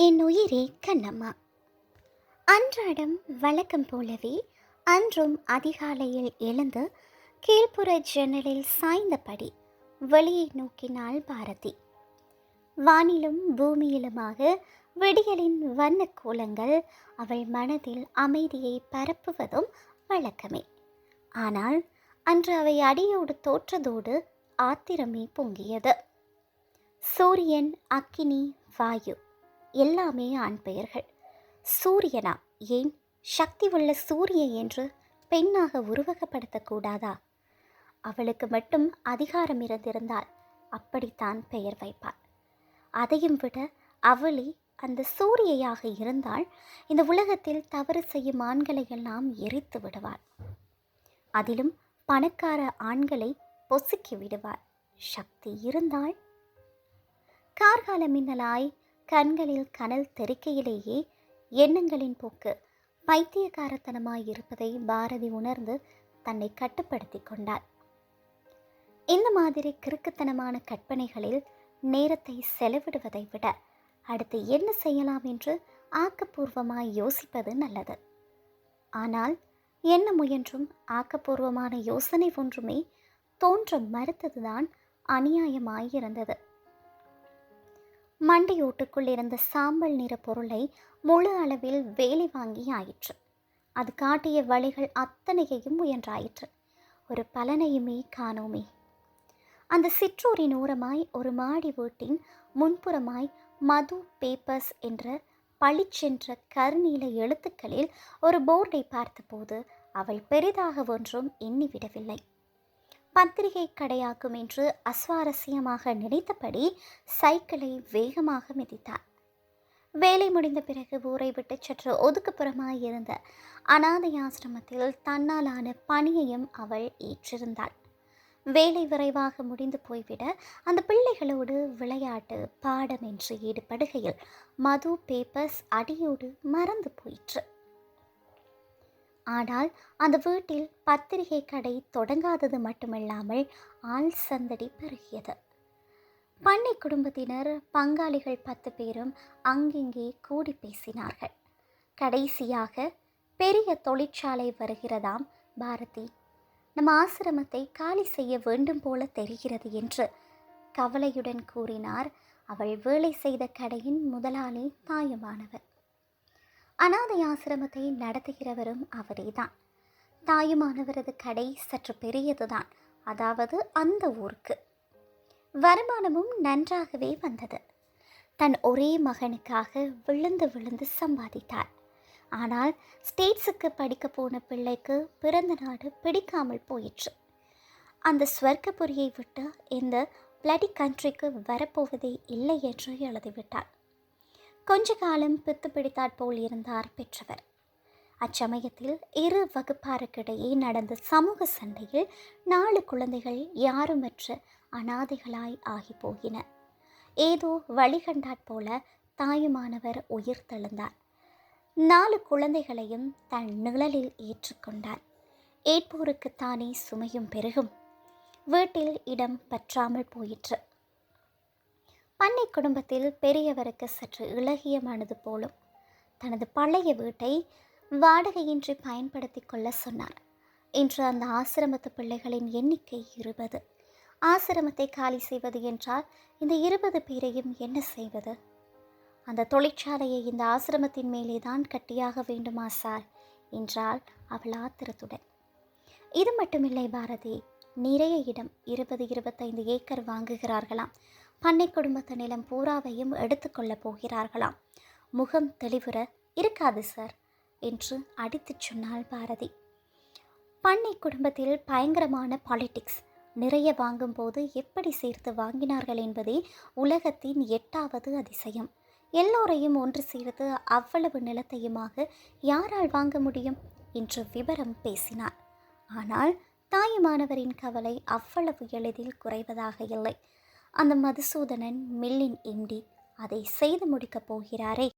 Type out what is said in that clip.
என் உயிரே கண்ணம்மா. அன்றாடம் வழக்கம் போலவே அன்றும் அதிகாலையில் எழுந்து கீழ்ப்புற ஜன்னலில் சாய்ந்தபடி வெளியை நோக்கினாள் பாரதி. வானிலும் பூமியிலுமாக விடியலின் வண்ணக் கோலங்கள் அவள் மனதில் அமைதியை பரப்புவதும் வழக்கமே. ஆனால் அன்று அவை அடியோடு தோற்றதோடு ஆத்திரமே பொங்கியது. சூரியன் அக்கினி வாயு எல்லாமே ஆண் பெயர்கள். சூரியனா? ஏன்? சக்தி உள்ள சூரிய என்று பெண்ணாக உருவகப்படுத்தக்கூடாதா அவளுக்கு மட்டும் அதிகாரம் இருந்திருந்தால் அப்படித்தான் பெயர் வைப்பாள். அதையும் விட அவளே அந்த சூரியையாக இருந்தால் இந்த உலகத்தில் தவறு செய்யும் ஆண்களை எல்லாம் எரித்து விடுவாள். அதிலும் பணக்கார ஆண்களை பொசுக்கி விடுவாள். சக்தி இருந்தால்? கார்கால மின்னலாய் கண்களில் கனல் தெறிக்கையிலேயே எண்ணங்களின் போக்கு பைத்தியக்காரத்தனமாய் இருப்பதை பாரதி உணர்ந்து தன்னை கட்டுப்படுத்தி கொண்டாள். இந்த மாதிரி கிறுக்குத்தனமான கற்பனைகளில் நேரத்தை செலவிடுவதை விட அடுத்து என்ன செய்யலாம் என்று ஆக்கப்பூர்வமாய் யோசிப்பது நல்லது. ஆனால் என்ன முயன்றும் ஆக்கப்பூர்வமான யோசனை ஒன்றுமே தோன்ற மறுத்ததுதான் அநியாயமாயிருந்தது மண்டையோட்டுக்குள் இருந்த சாம்பல் நிற பொருளை முழு அளவில் வேலை வாங்கி ஆயிற்று. அது காட்டிய வழிகள் அத்தனையையும் முயன்றாயிற்று. ஒரு பலனையுமே காணோமே. அந்த சிற்றூரின் ஓரமாய் ஒரு மாடி வீட்டின் முன்புறமாய் மது பேப்பர்ஸ் என்ற பளிச்சென்ற கருநீல எழுத்துக்களில் ஒரு போர்டை பார்த்தபோது அவள் பெரிதாக ஒன்றும் எண்ணிவிடவில்லை. பத்திரிகை கடையாக்கும் என்று அஸ்வாரஸ்யமாக நினைத்தபடி சைக்கிளை வேகமாக மிதித்தார். வேலை முடிந்த பிறகு ஊரை விட்டு சற்று ஒதுக்குப்புறமாய் இருந்த அனாதை ஆசிரமத்தில் தன்னாலான பணியையும் அவள் ஏற்றிருந்தாள். வேலை விரைவாக முடிந்து போய்விட அந்த பிள்ளைகளோடு விளையாட்டு பாடம் என்று ஈடுபடுகையில் மது பேப்பர்ஸ் அடியோடு மறந்து போயிற்று. ஆனால் அந்த வீட்டில் பத்திரிகை கடை தொடங்காதது மட்டுமல்லாமல் ஆள் சந்தடி பெருகியது. பண்ணை குடும்பத்தினர் பங்காளிகள் பத்து பேரும் அங்கிங்கே கூடி பேசினார்கள். கடைசியாக பெரிய தொழிற்சாலை வருகிறதாம் பாரதி. நம் ஆசிரமத்தை காலி செய்ய வேண்டும் போல தெரிகிறது என்று கவலையுடன் கூறினார் அவள். வேலை செய்த கடையின் முதலாளி தாயுமானவர் அனாதை ஆசிரமத்தை நடத்துகிறவரும் அவரே தான் தாயுமானவரது கடை சற்று பெரியதுதான். அதாவது அந்த ஊருக்கு. வருமானமும் நன்றாகவே வந்தது. தன் ஒரே மகனுக்காக விழுந்து விழுந்து சம்பாதித்தார் ஆனால் ஸ்டேட்ஸுக்கு படிக்க போன பிள்ளைக்கு பிறந்த நாடு பிடிக்காமல் போயிற்று. அந்த ஸ்வர்க்கபுரியை விட்டு இந்த பிளடி கண்ட்ரிக்கு வரப்போவதே இல்லை என்று எழுதிவிட்டார் கொஞ்ச காலம் பித்து பிடித்தாற் போல் இருந்தார் பெற்றவர். அச்சமயத்தில் இரு வகுப்பாருக்கிடையே நடந்த சமூக சண்டையில் நாலு குழந்தைகள் யாருமற்ற அனாதைகளாய் ஆகி போகின. ஏதோ வழிகண்டாற் போல தாயுமானவர் உயிர் தெழுந்தார். நாலு குழந்தைகளையும் தன் நிழலில் ஏற்றுக்கொண்டார் ஏற்போருக்குத்தானே சுமையும் பெருகும். வீட்டில் இடம் பற்றாமல் போயிற்று. பண்ணை குடும்பத்தில் பெரியவருக்கு சற்று இலகியமானது மனது போலும் தனது பழைய வீட்டை வாடகையின்றி பயன்படுத்தி கொள்ள சொன்னார். இன்று அந்த ஆசிரமத்து பிள்ளைகளின் எண்ணிக்கை இருபது. ஆசிரமத்தை காலி செய்வது என்றால் இந்த இருபது பேரையும் என்ன செய்வது? அந்த தொழிற்சாலையை இந்த ஆசிரமத்தின் மேலே தான் கட்டியாக வேண்டுமா சார்? என்றால் அவள் ஆத்திரத்துடன். இது மட்டுமில்லை பாரதி நிறைய இடம் இருபது இருபத்தைந்து ஏக்கர் வாங்குகிறார்களாம். பண்ணை குடும்பத்து நிலம் பூராவையும் எடுத்துக்கொள்ளப் போகிறார்களாம். முகம் தெளிவுற இருக்காது சார் என்று அடித்துச் சொன்னாள் பாரதி. பண்ணை குடும்பத்தில் பயங்கரமான பாலிடிக்ஸ். நிறைய வாங்கும்போது எப்படி சேர்த்து வாங்கினார்கள் என்பதே உலகத்தின் எட்டாவது அதிசயம். எல்லோரையும் ஒன்று சேர்த்து அவ்வளவு நிலத்தையுமாக யாரால் வாங்க முடியும்? என்று விவரம் பேசினார் ஆனால் தாயுமானவரின் கவலை அவ்வளவு எளிதில் குறைவதாக இல்லை. அந்த மதுசூதனன் மில்லின் எம்டி அதை செய்து முடிக்கப் போகிறாரே.